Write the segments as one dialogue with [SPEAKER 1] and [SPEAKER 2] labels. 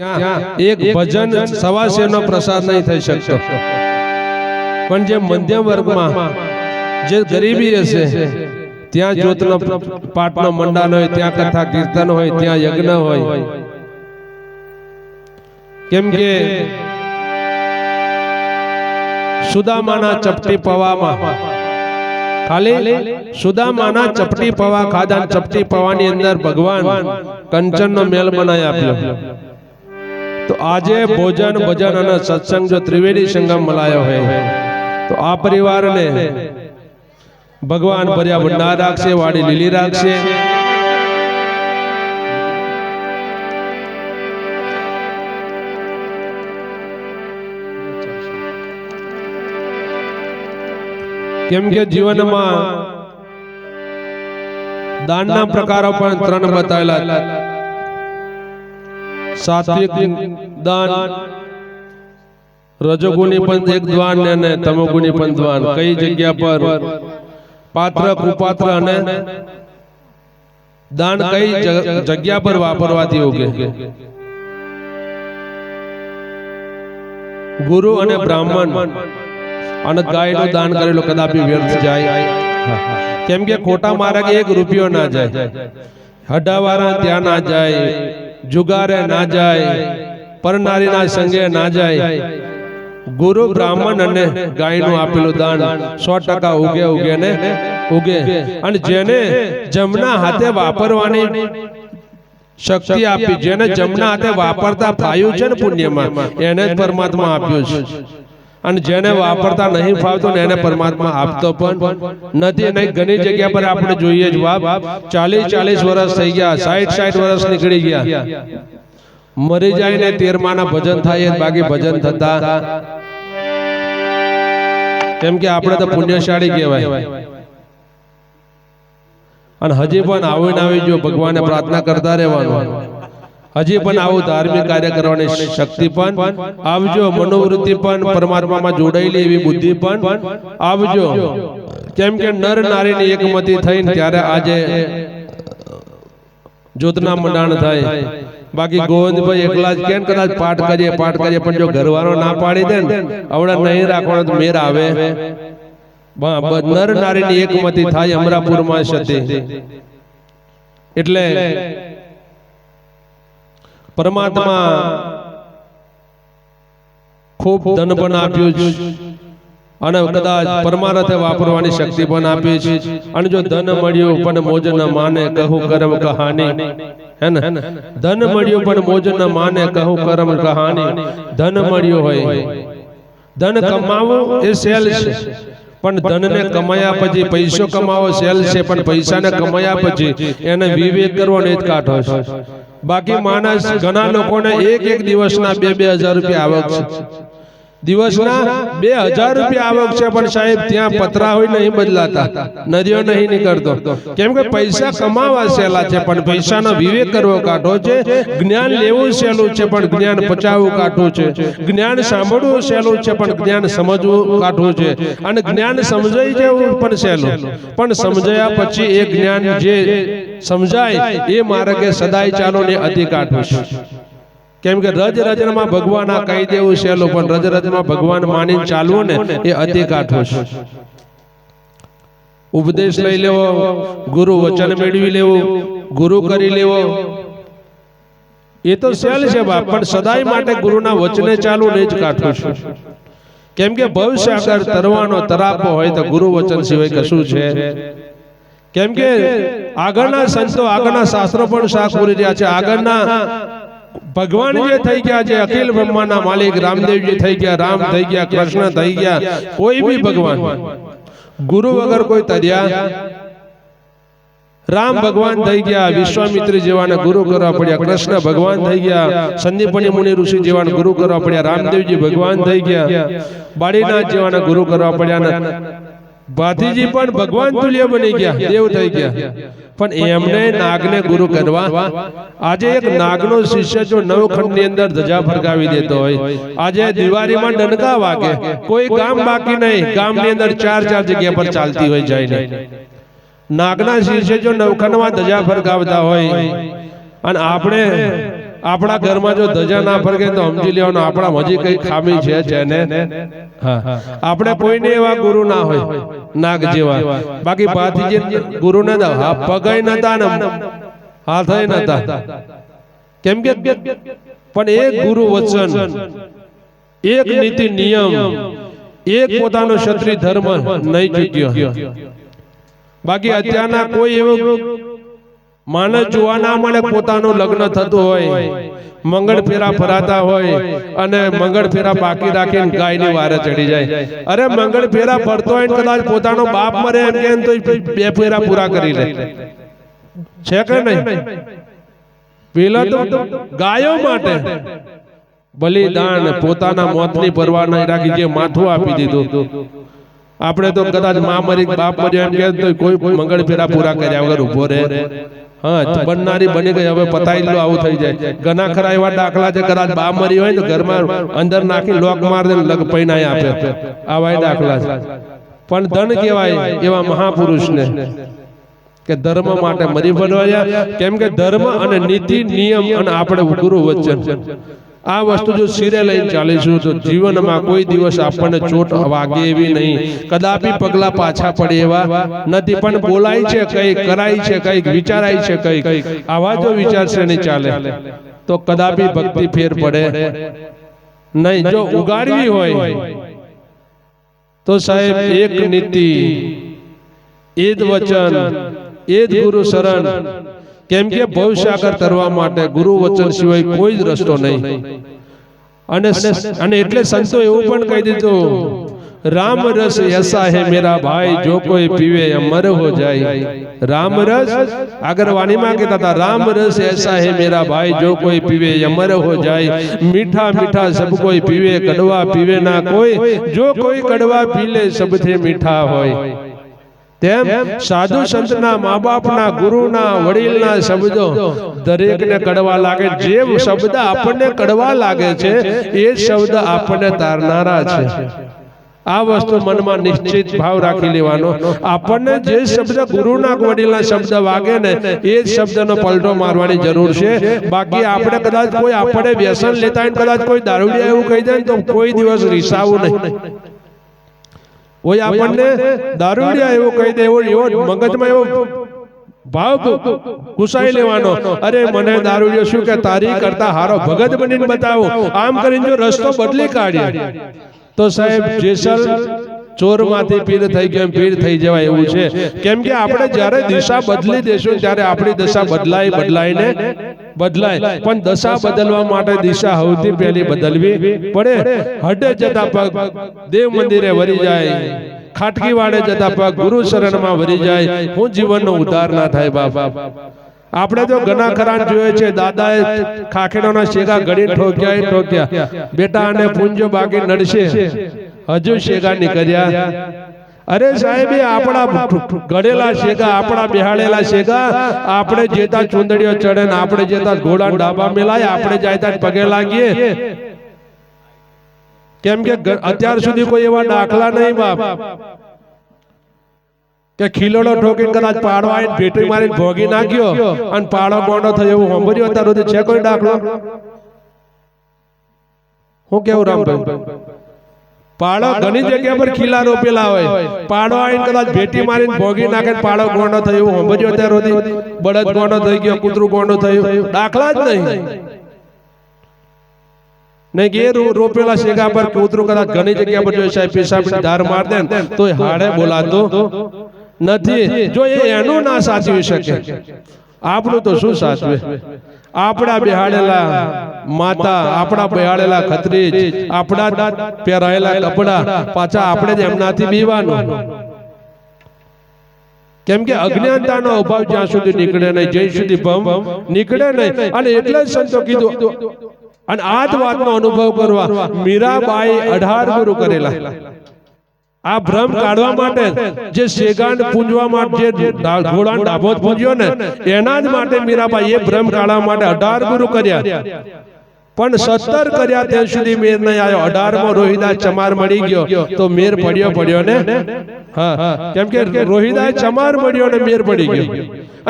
[SPEAKER 1] એક ભજન સવાસેનો પ્રસાદ નહીં થઈ શકતો. પણ જે મધ્યમ વર્ગમાં જે ગરીબી હશે ત્યાં જ્યોતનો પાઠનો મંડાણ હોય ત્યાં કથા કીર્તન હોય ત્યાં યજ્ઞ હોય. કેમ કે સુદામાના ચપટી પવામાં ખાલી સુદામાના ચપટી પવા ખાધા ચપટી પવાની અંદર ભગવાન કંચનનો મેલ બનાવી આપ્યો. તો આજે ભોજન ભજન અને સત્સંગ જો ત્રિવેદી સંગમ મલાયો હોય તો આ પરિવારને ભગવાન ભર્યા ભંડાર રાખશે વાડી લીલી રાખશે કેમ કે જીવનમાં દાનના પ્રકારો પણ ત્રણ બતાવેલા સાત્વિક દાન. રજોગુણી પણ એક દ્વાન ને અને તમોગુણી પણ દ્વાન કઈ જગ્યા પર? પાત્ર કુપાત્ર અને દાન કઈ જગ્યા પર વાપરવાથી યોગ્ય ગુરુ અને બ્રાહ્મણ. અને ગાયનું દાન કરેલું કદાપી વ્યર્થ જાય. કેમ કે ખોટા માર્ગે એક રૂપિયો ના જાય. હડાવાળા ત્યાં ના જાય. જુગારે ના જાય પરનારીના સંગે ના જાય. ગુરુ બ્રાહ્મણ અને ગાયનું આપેલું દાન સો ટકા ઉગે ઉગે ને ઉગે. અને જેને જમના હાથે વાપરવાની શક્તિ આપી જેને જમના હાથે વાપરતા પાયું છે ને પુણ્યમાં એને જ પરમાત્મા આપ્યું છે. અને જેને વાપરતા નહીં ફાવતું ને એને પરમાત્મા આપતો પણ નથી નહીં ઘણી જગ્યા પર આપણે જોઈએ જ બાપ ચાલીસ ચાલીસ વર્ષ થઈ ગયા સાઠ સાઠ વર્ષ નીકળી ગયા. મરી જાય ને તેરમાના ભજન થાય બાકી ભજન થતા. કેમ કે આપણે તો પુણ્યશાળી કહેવાય. અને હજી પણ આવીને આવી જો ભગવાને પ્રાર્થના કરતા રહેવાનું. હજી પણ આવું ધાર્મિક કાર્ય કરવાની શક્તિ પણ આવજો. મનોવૃત્તિ પણ પરમાત્મામાં જોડાયેલી એવી બુદ્ધિ પણ આવજો. કેમ કે નર નારીની એકમતી થઈને ત્યારે આજે જ્યોતના મંડાણ થાય. બાકી ગોવિંદભાઈ એકલા જ કેમ કદાચ પાઠ કરીએ પાઠ કરીએ પણ જો ઘરવાળો ના પાડી દે ને આવડે નહીં રાખવાનો તો મેર આવે. નર નારીની એકમતી થાય અમરાપુરમાં સતી એટલે પરમાત્મા ખૂબ ધન પણ આપ્યું છે. અને કદાચ પરમાર્થે વાપરવાની શક્તિ પણ આપી છે. અને જો ધન મળ્યું પણ મોજ ન માને કહું કરમ કહાની. હે ને? ધન મળ્યું પણ મોજ ન માને કહું કરમ કહાની. ધન મળ્યું હોય. ધન કમાવું એ સેલ છે. પણ ધનને કમાયા પછી પૈસો કમાવો સેલ છે. પણ પૈસાને કમાયા પછી એને વિવેક કરવાનો જ કાઢો છે બાકી માણસ ઘણા લોકોને એક એક દિવસના બે બે હજાર રૂપિયા આવક છે. દિવસના બે હજાર રૂપિયા આવક છે પણ સાહેબ ત્યાં પતરા હોય નહીં બદલાતા. નદીઓ નહીં નીકળતો. કેમ કે પૈસા કમાવા સહેલા છે પણ પૈસાનો વિવેક કરવો કાઢો છે. જ્ઞાન લેવું સહેલું છે પણ જ્ઞાન પચાવવું કાઢું છે. જ્ઞાન સાંભળવું સહેલું છે પણ જ્ઞાન સમજવું કાઢવું છે. અને જ્ઞાન સમજાઈ જવું પણ સહેલું. પણ સમજાયા પછી એ જ્ઞાન જે સમજાય એ માર્ગે સદાય ચાલો ને અતિ કાઢવું કેમ કે રજ રજનમાં ભગવાન આ કહી દેવું સહેલું પણ રજ રજમાં ભગવાન માની ચાલવું ને એ અતિ કાઠું છે. ઉપદેશ લઈ લેવો ગુરુ વચન મેળવી લેવું ગુરુ કરી લેવો. એ તો સહેલ છે બાપ પણ સદાય માટે ગુરુના વચને ચાલુ ને જ કાઠું છું. કેમ કે ભવિષ્ય આગળ તરવાનો તરાપો હોય તો ગુરુ વચન સિવાય કશું છે. કેમ કે આગળના સંતો આગળના શાસ્ત્રો પણ શાક પૂરી રહ્યા છે. આગળના ભગવાન જે થઈ ગયા છે અખિલ બ્રહ્માના માલિક રામદેવજી થઈ ગયા રામ થઈ ગયા કૃષ્ણ થઈ ગયા કોઈ બી ભગવાન. ગુરુ વગર કોઈ તર્યા રામ ભગવાન થઈ ગયા વિશ્વામિત્ર જેવાને ગુરુ કરવા પડ્યા કૃષ્ણ ભગવાન થઈ ગયા સંદીપની મુનિ ઋષિ જેવાને ગુરુ કરવા પડ્યા રામદેવજી ભગવાન થઈ ગયા બાળીનાથ જેવાને ગુરુ કરવા પડ્યા ભાતીજી પણ ભગવાન તુલ્ય બની ગયા. દેવ થઈ ગયા. પણ એમને નાગને ગુરુ કરવા આજે એક નાગનો શિષ્ય જો નવખંડની અંદર ધજા ફરકાવી દેતો હોય. આજે દિવાળીમાં ડનકા વાગે. કોઈ ગામ બાકી નહીં. ગામની અંદર ચાર ચાર જગ્યા પર ચાલતી હોય જાય નહીં નાગના શિષ્ય જો નવખંડમાં ધજા ફરકાવતા હોય અને આપણે આપણા ઘરમાં જો ધજા ના ફરકે તો સમજી લેવાનું આપણા હજી કઈ ખામી છે છે ને હા. આપણે કોઈને એવા ગુરુ ના હોય નાગ જેવા. બાકી ભાતીજી ગુરુ નતા હા પગય નતા ને હાથય નતા. કેમ કે પણ એક ગુરુ વચન એક નીતિ નિયમ એક પોતાનો ક્ષત્રિય ધર્મ નહીં ચૂક્યો. બાકી અત્યારના કોઈ એવો માણસ જોવા ના મળે પોતાનું લગ્ન થતું હોય, મંગળ ફેરા ફરાતા હોય અને મંગળ ફેરા બાકી રાખીને ગાયની વારે ચડી જાય. અરે મંગળ ફેરા ફરતો હોય કદાચ પોતાનો બાપ મરે એમ કે તો બે ફેરા પૂરા કરી લે. છે કે નહીં? પેલા તો ગાયો માટે બલિદાન પોતાના મોતની પરવા નહીં રાખી જે માથું આપી દીધું. આપણે તો કદાચ મા મરી બાપ મરી એમ કે કોઈ મંગળ ફેરા પૂરા કર્યા વગર ઊભો રહે. હા બનનારી બની ગઈ હવે પતાઈ લો આવું થઈ જાય. ઘણા ખરા એવા દાખલા છે કદાચ બા મરી હોય ને ઘરમાં અંદર નાખી લોક માર દે લગ પૈનાય આપે. આવા દાખલા છે. પણ ધન કહેવાય એવા મહાપુરુષને કે ધર્મ માટે મરી બનવાયા કેમ કે ધર્મ અને નીતિ નિયમ અને આપણે ગુરુ વચન. આ વસ્તુ જો શિરે લઈને ચાલીશું તો જીવનમાં કોઈ દિવસ આપણને ચોટ વાગે એવી નહીં. કદાપી પગલા પાછા પડે એવા નથી પણ બોલાય છે કઈ કરાય છે કઈ વિચારાય છે કઈ આવા જો વિચારશે નહીં ચાલે. તો કદાપી ભક્તિ ફેર પડે. નહીં જો ઉગાડવી હોય તો સાહેબ એક નીતિ. એ જ વચન એ જ ગુરુ શરણ. કેમ કે ભવિષ્ય આગળ કરવા માટે ગુરુ વચન સિવાય કોઈ જ રસ્તો નહીં. અને અને એટલે સંતો એવું પણ કહી દીધું રામ રસ એસા હે મેરા ભાઈ જો કોઈ પીવે અમર હો જાય. રામ રસ? આગર વાણીમાં કહેતા હતા રામ રસ એસા હે મેરા ભાઈ જો કોઈ પીવે અમર હો જાય. મીઠા મીઠા સબ કોઈ પીવે કડવા પીવે ના કોઈ. જો કોઈ કડવા પી લે સબથી મીઠા હોય. તેમ સાધુ સંતના મા બાપના ગુરુના વડીલના શબ્દો દરેકને કડવા લાગે જે શબ્દ આપણને કડવા લાગે છે એ શબ્દ આપણને તારનારા છે. આ વસ્તુ મનમાં નિશ્ચિત ભાવ રાખી લેવાનો. આપણને જે શબ્દ ગુરુના વડીલના શબ્દ વાગે ને એ જ શબ્દનો પલટો મારવાની જરૂર છે. બાકી આપણે કદાચ કોઈ આપણે વ્યસન લેતા કદાચ કોઈ દારૂડિયા એવું કહી દે ને તો કોઈ દિવસ રીસાવું નહીં. કોઈ આપણને દારૂડિયા એવું કહી દે એવો એવો મગજમાં એવો ભાવ ઘુસાઈ લેવાનો. અરે મને દારૂડિયો શું કે તારી કરતા હારો ભગત બનીને બતાવો. આમ કરીને જો રસ્તો બદલી કાઢ્યા તો સાહેબ જેસલ ચોરમાંથી પીર થઈ ગયો પીર થઈ જવાય એવું છે. કેમ કે આપણે જ્યારે દિશા બદલી દેશું ત્યારે આપણી દશા બદલાય બદલાઈને બદલાય. પણ દશા બદલવા માટે દિશા સૌથી પહેલી બદલવી પડે. હડે જતા પગ દેવ મંદિરે વરી જાય. ખાટકી વાડે જતા પગ ગુરુ શરણમાં વરી જાય. હું જીવનનો ઉદ્ધાર ના થાય બાપ. આપણે તો ઘણા ખરા જોયે છે દાદાએ ખાખેડોના શેગા ઘડી ઠોક્યા. ઠોક્યા. બેટા અને પૂંજો બાકી નડશે હજુ શેગા નીકળ્યા. અરે સાહેબ એ આપણા ગળેલા શેગા આપણા બિહાડેલા શેગા. આપણે જેતા ચુંદડીઓ ચડે ને આપણે જેતા ઘોડા ડાબા મેલાય આપણે જાયતા પગે લાગીએ. કેમ કે અત્યાર સુધી કોઈ એવા દાખલા નહીં બાપ. કે ખીલોડો ઠોકીને કદાચ પાડો આવીને ભેટી મારીને ભોગી નાખ્યો અને પાડો ગોંડો થયો એવું સાંભળ્યું અત્યાર સુધી છે કોઈ દાખલો? હું કેવું રામભાઈ? પાડો ઘણી જગ્યા પર ખીલા રોપેલા હોય પાડો આવીને કદાચ ભેટી મારીને ભોગી નાખે પાડો ગોંડો થયો સાંભળ્યું અત્યાર સુધી બળદ ગોંડો થઈ ગયો કૂતરું ગોંડો થયું દાખલા જ નહીં નહીં કે રોપેલા શેગા પર કૂતરું કદાચ ઘણી જગ્યા પર જો સાહેબ પેશાબની ધાર માર દે તો હાડે બોલાતો નથી જો એ એનું ના સાચવી શકે આપણું તો શું સાચવે આપણા બિહાડેલા માતા આપણા બિહાડેલા ખત્રીજ આપણા પહેરાયેલા કપડા પાછા આપણે જ એમનાથી બીવાનું. કેમ કે અજ્ઞાનતાનો અભાવ જ્યાં સુધી નીકળે નહીં જ્યાં સુધી ભમ નીકળે નહીં. અને એટલે જ સંતો કીધું અને આ જ વાતનો અનુભવ કરવા. મીરાબાઈ અઢાર ગુરુ કરેલા. આ ભ્રમ કાઢવા માટે જે શેગાંડ પૂંજવા માટે જે ઘોડા ડાભોત પૂંજ્યો ને એના જ માટે મીરાબાઈ એ ભ્રમ કાઢવા માટે અઢાર ગુરુ કર્યા. પણ સત્તર કર્યા ત્યાં સુધી મેર નહીં આવ્યો. અઢારમો રોહિદાસ ચમાર મળી ગયો. તો મેર પડ્યો પડ્યો ને? હા કેમ કે રોહિદાસ ચમાર મળ્યો ને મેર પડી ગયો.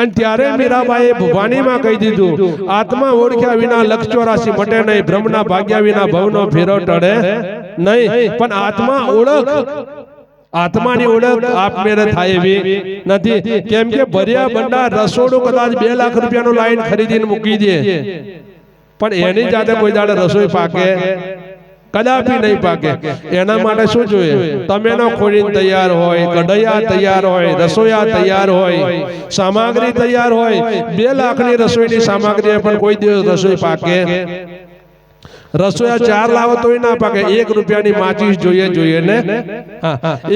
[SPEAKER 1] અને ત્યારે મીરાબાઈએ ભવાનીમાં કહી દીધું આત્મા ઓળખ્યા વિના લક્ષ ચોરાસી મટે નહીં બ્રહ્મના ભાગ્યા વિના ભવનો ફેરો ટળે. નહીં પણ આત્મા ઓળખ. આત્માની ઓળખ આપમેળે થાય એવી નથી. કેમ કે ભર્યા બંડા રસોડું કદાચ બે લાખ રૂપિયાનું લાઈન ખરીદીને મૂકી દે. પણ એની જાતે કોઈ દાડે રસોઈ પાકે કદાપી નહીં પાકે. એના માટે શું જોઈએ? તમે નો ખોડીને તૈયાર હોય કઢૈયા તૈયાર હોય રસોઈયા તૈયાર હોય સામગ્રી તૈયાર હોય બે લાખની રસોઈની સામગ્રી પણ કોઈ દિવસ રસોઈ પાકે. રસોઈયા ચાર લાવો તોય ના પાકે. એક રૂપિયાની માચીસ જોઈએ જોઈએ ને?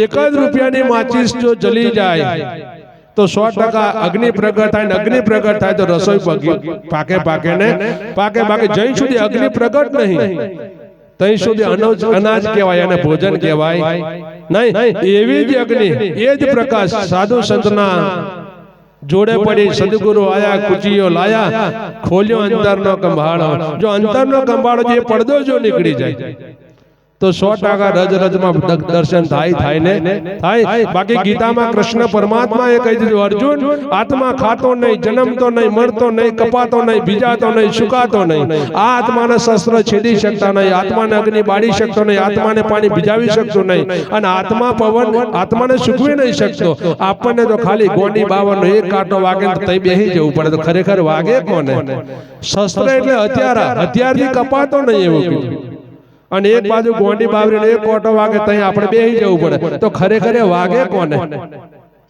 [SPEAKER 1] એક જ રૂપિયાની માચીસ જો જલી જાય. તો સો ટકા અગ્નિ પ્રગટ થાય ને અગ્નિ પ્રગટ થાય તો રસોઈ પાકે પાકે ને? પાકે પાકે જઈ સુધી અગ્નિ પ્રગટ નહીં. તઈ સુધી અનાજ અનાજ કહેવાય અને ભોજન કહેવાય. નહીં એવી જ અગ્નિ. એ જ પ્રકાશ. સાધુ સંતના જોડે પડી સદગુરુ આયા કુચીઓ લાયા ખોલ્યો અંતરનો કંભાળો. જો અંતરનો કંભાળો જે પડદો જો નીકળી જાય. તો સો ટકા રજ રજમાં માં દર્શન થાય થાય ને? થાય બાકી ગીતામાં કૃષ્ણ પરમાત્મા એ કહી દીધું અર્જુન આત્મા ખાતો નહીં જન્મતો નહીં મરતો નહીં કપાતો નહીં બીજાતો નહીં સુકાતો નહીં. આ આત્માને શસ્ત્ર છેદી શકતા નહીં આત્માને અગ્નિ બાળી શકતો નહીં આત્માને પાણી ભીજાવી શકતો નહીં. અને આત્મા પવન આત્માને સુકવી નહીં શકતો. આપણને તો ખાલી ગોંડી બાવનનો એક કાંટો વાગે તઈ બેહી જવું પડે તો ખરેખર વાગે કોને? શસ્ત્ર એટલે હથિયાર હથિયારથી કપાતો નહીં એવું કીધું. અને એક બાજુ ગોંડી બાવરી એક કોટો વાગે ત્યાં આપણે બેહી જવું પડે. તો ખરેખર વાગે કોને?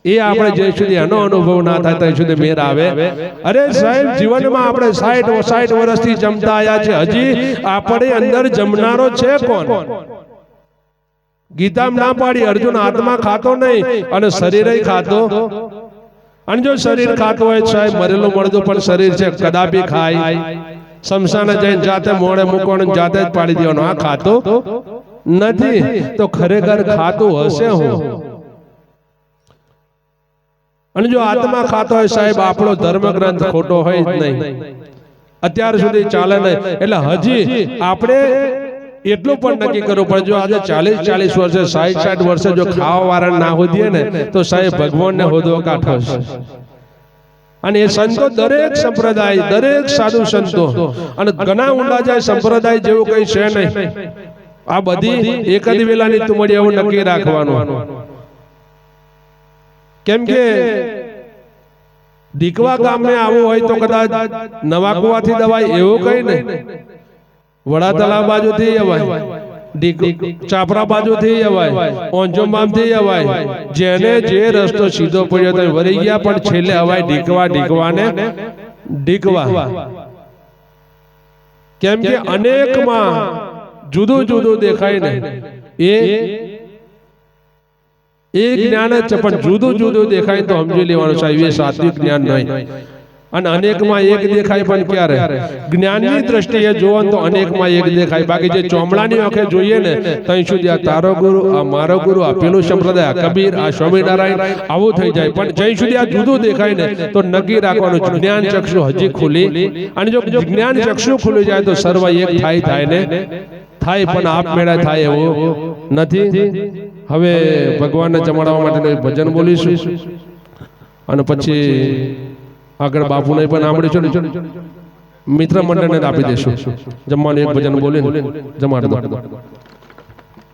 [SPEAKER 1] એ આપણે જે સુધી એનો અનુભવ ના થાય ત્યાં સુધી મેર આવે. અરે સાહેબ જીવનમાં આપણે સાઠ સાઠ વર્ષથી જમતા આવ્યા છે હજી આપણે અંદર જમનારો છે કોણ? ગીતામ ના પાડી અર્જુન આત્મા ખાતો નહીં અને શરીરે ખાતો અને જો શરીર ખાતો હોય સાહેબ મરેલું મળતું પણ શરીર છે કદાપી ખાય. શમશાને જઈને જાતે મોડે મૂકવાનું, જાતે જ પાડી દેવાનું. આ ખાતું નથી. તો ખરેખર ખાતું હશે હું. અને જો આત્મા ખાતો હોય સાહેબ, આપણો ધર્મ ખોટો હોય નહીં. અત્યાર સુધી ચાલે નહીં. એટલે હજી આપણે એટલું પણ નક્કી કરવું પડે, જો આજે ચાલીસ ચાલીસ વર્ષે સાઠ સાઠ વર્ષે જો ખાવા વાળા ના હોદીએ ને, તો સાહેબ ભગવાનને હોદવો કાઠો છે અને એ સંતો દરેક સંપ્રદાય, દરેક સાધુ સંતો. અને ઘણા ઊંડા જાય સંપ્રદાય જેવું કઈ છે નહીં. આ બધી એક જ વેલાની તુમડી એવું નક્કી રાખવાનું. કેમ કે દીકવા ગામે આવવું હોય તો કદાચ નવા કુવાથી દવાય એવું કઈ નહીં. વડા તળાવ બાજુથી અવાય ચાપરા બાજુથી અવાય ઓંજોમામથી અવાય, જેને જે રસ્તો સીધો પડ્યો તો વરી ગયા, પણ છેલ્લે અવાય ડીકવા ડીકવાને ડીકવા કેમ કે અનેકમાં જુદું જુદું દેખાય ને. એ એ જ્ઞાન જ પણ જુદું જુદું દેખાય તો સમજી લેવાનું સાહેબ એ સાત્વિક જ્ઞાન નહીં. અને અનેકમાં એક દેખાય પણ ક્યારે? જ્ઞાનની દ્રષ્ટિએ જોવો તો અનેકમાં એક દેખાય. બાકી જે ચોમડાની આંખે જોઈએ ને ત્યાં સુધી આ તારો ગુરુ આ મારો ગુરુ આ પેલું સંપ્રદાય આ કબીર આ સ્વામિનારાયણ આવું થઈ જાય. પણ જ્યાં. સુધી આ જુદું દેખાય ને તો નક્કી રાખવાનું જ્ઞાન ચક્ષુ હજી ખુલી. અને જો જ્ઞાન ચક્ષુ ખુલી જાય તો સર્વ એક થાય થાય ને? થાય પણ આપમેળે થાય એવું નથી? હવે ભગવાનને જમાડવા માટે ભજન બોલીશું. અને પછી આગળ બાપુને પણ સાંભળીશું છે મિત્ર મંડળને આપી દેશું. જમવાનું એક ભજન બોલીને જમાડ દો